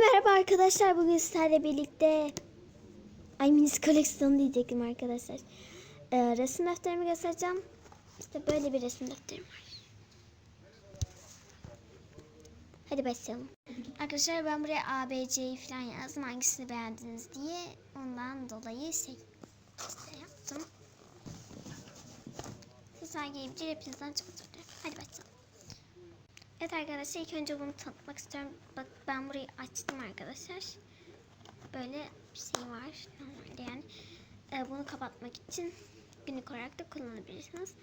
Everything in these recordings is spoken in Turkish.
merhaba arkadaşlar. Bugün sizlerle birlikte Ay minis koleksiyonu diyecektim arkadaşlar. Ee, resim defterimi göstereceğim. İşte böyle bir resim defterim var. Hadi başlayalım. Arkadaşlar ben buraya A, B, C'yi falan yazdım. Hangisini beğendiniz diye. Ondan dolayı şey işte yaptım. Sizler gelince hepinizden çok özür dilerim. Hadi başlayalım. Evet arkadaşlar ilk önce bunu tanıtmak istiyorum. Bak ben burayı açtım arkadaşlar. Böyle bir şey var normalde yani. Ee, bunu kapatmak için günlük olarak da kullanabilirsiniz.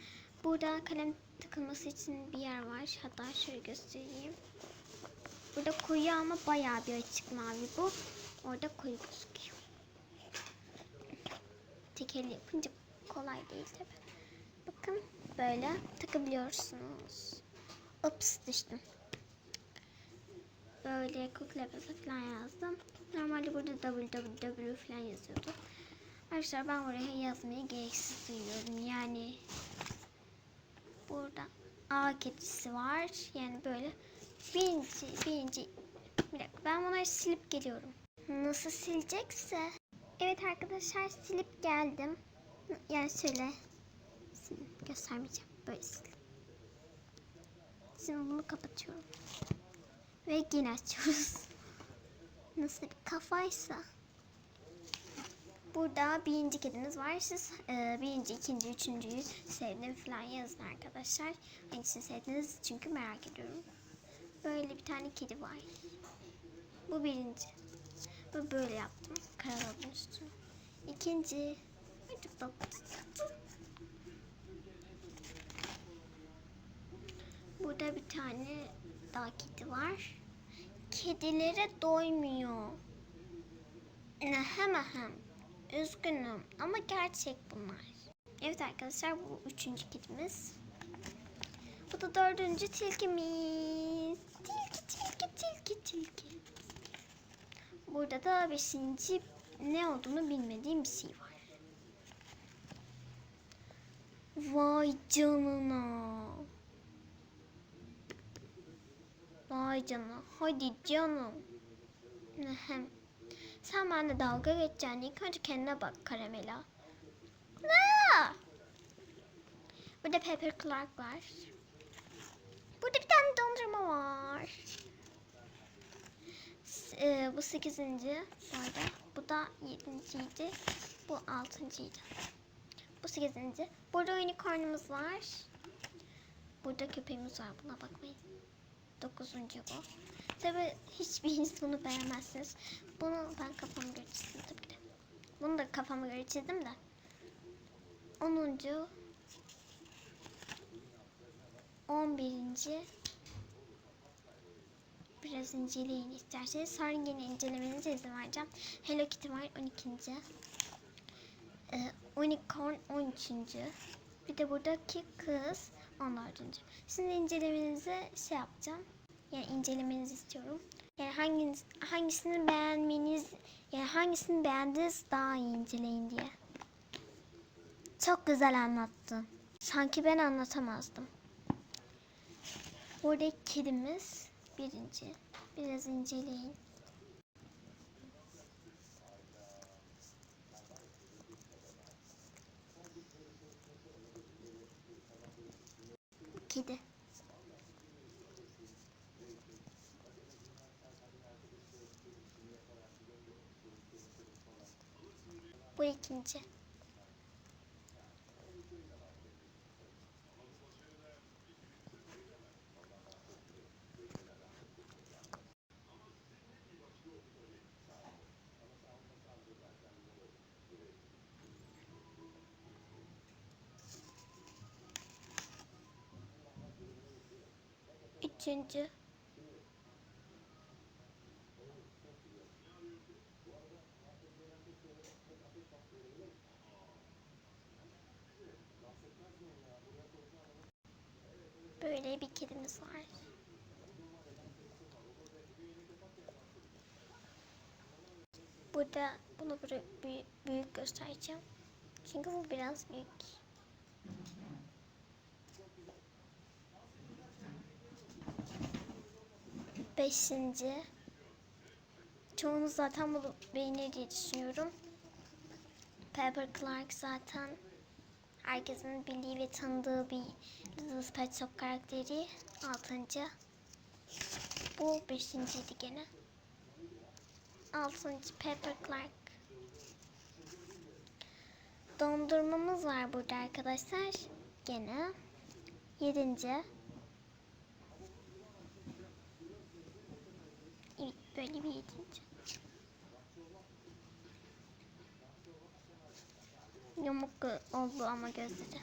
Burada kalem takılması için bir yer var. Hatta şöyle göstereyim. Burada koyu ama bayağı bir açık mavi bu. Orada koyu gözüküyor. Tek elle yapınca kolay değil tabi. Bakın böyle takabiliyorsunuz. Ups düştüm. Böyle Google falan yazdım. Normalde burada www falan yazıyordu. Arkadaşlar ben buraya yazmayı gereksiz duyuyorum. Yani burada A kedisi var. Yani böyle birinci, birinci bir dakika ben bunları silip geliyorum. Nasıl silecekse. Evet arkadaşlar silip geldim. Yani şöyle göstermeyeceğim. Böyle sildim. Şimdi bunu kapatıyorum. Ve yine açıyoruz. Nasıl bir kafaysa. Burada birinci kedimiz var. Siz e, birinci, ikinci, üçüncüyü sevdim falan yazın arkadaşlar. Hangisini sevdiniz çünkü merak ediyorum. Böyle bir tane kedi var. Bu birinci. Bu böyle yaptım. Karaladım üstüne. İkinci. Çok tatlı. Burada bir tane daha kedi var. Kedilere doymuyor. Hem hem. Üzgünüm ama gerçek bunlar. Evet arkadaşlar bu üçüncü kedimiz. Bu da dördüncü tilkimiz. Tilki tilki tilki tilki. Burada da beşinci ne olduğunu bilmediğim bir şey var. Vay canına. Vay canına. Hadi canım. Hem. Sen benimle dalga geçeceksin. İlk önce kendine bak Karamela. Aa! Burada Pepper Clark var. Burada bir tane dondurma var. S- e, bu sekizinci. Sonra bu da yedinciydi. Bu altıncıydı. Bu sekizinci. Burada unicornumuz var. Burada köpeğimiz var. Buna bakmayın. Dokuzuncu bu. Tabi hiçbiriniz bunu beğenmezsiniz. Bunu ben kafama göre çizdim tabii ki de. Bunu da kafama göre çizdim de. Onuncu. On birinci. Biraz inceleyin isterseniz. Yine incelemenize izin vereceğim. Hello Kitty var 12. Ee, Unicorn 13. Bir de buradaki kız 14. Şimdi incelemenize şey yapacağım. Yani incelemenizi istiyorum. Yani hanginiz, hangisini beğenmeniz, yani hangisini beğendiniz daha iyi inceleyin diye. Çok güzel anlattın. Sanki ben anlatamazdım. Buradaki kedimiz birinci. Biraz inceleyin. Kedi. Bu ikinci. Üçüncü. Böyle bir kedimiz var. Burada bunu büyük göstereceğim. Çünkü bu biraz büyük. Beşinci. çoğunuz zaten bunu beğenir diye düşünüyorum. Pepper Clark zaten herkesin bildiği ve tanıdığı bir Little Pet Shop karakteri. Altıncı. Bu beşinciydi gene. Altıncı Pepper Clark. Dondurmamız var burada arkadaşlar. Gene. Yedinci. Evet böyle bir yedinci. Yamuk oldu ama gözleri.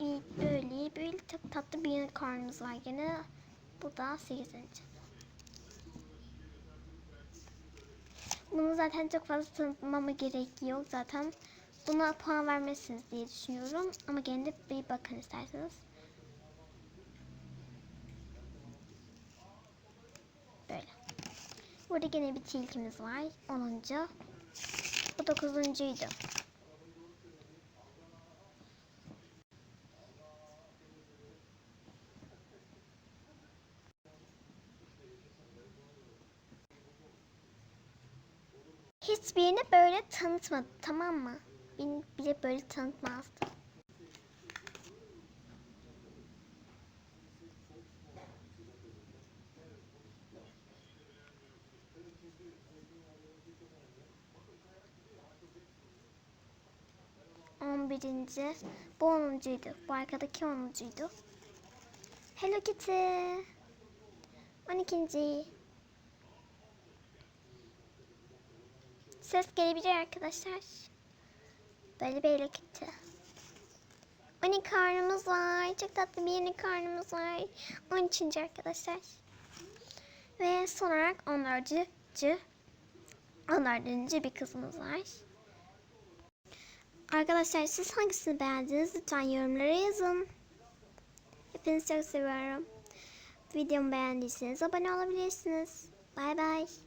Evet böyle böyle çok tatlı bir karnımız var gene. Bu da sekizinci. Bunu zaten çok fazla tanıtmama gerek yok zaten. Buna puan vermezsiniz diye düşünüyorum. Ama gene bir bakın isterseniz. Böyle. Burada gene bir tilkimiz var. 10. Bu 9.'ydu. Hiçbirini böyle tanıtmadı tamam mı? Beni bile böyle tanıtmazdı. On birinci. Bu onuncuydu. Bu arkadaki onuncuydu. Hello Kitty. On ikinci. Ses gelebilir arkadaşlar. Böyle bir Kitty. Karnımız var. Çok tatlı bir yeni karnımız var. On üçüncü arkadaşlar. Ve son olarak on dördüncü. On dördüncü bir kızımız var. Arkadaşlar siz hangisini beğendiniz lütfen yorumlara yazın. Hepinizi çok seviyorum. Videomu beğendiyseniz abone olabilirsiniz. Bay bay.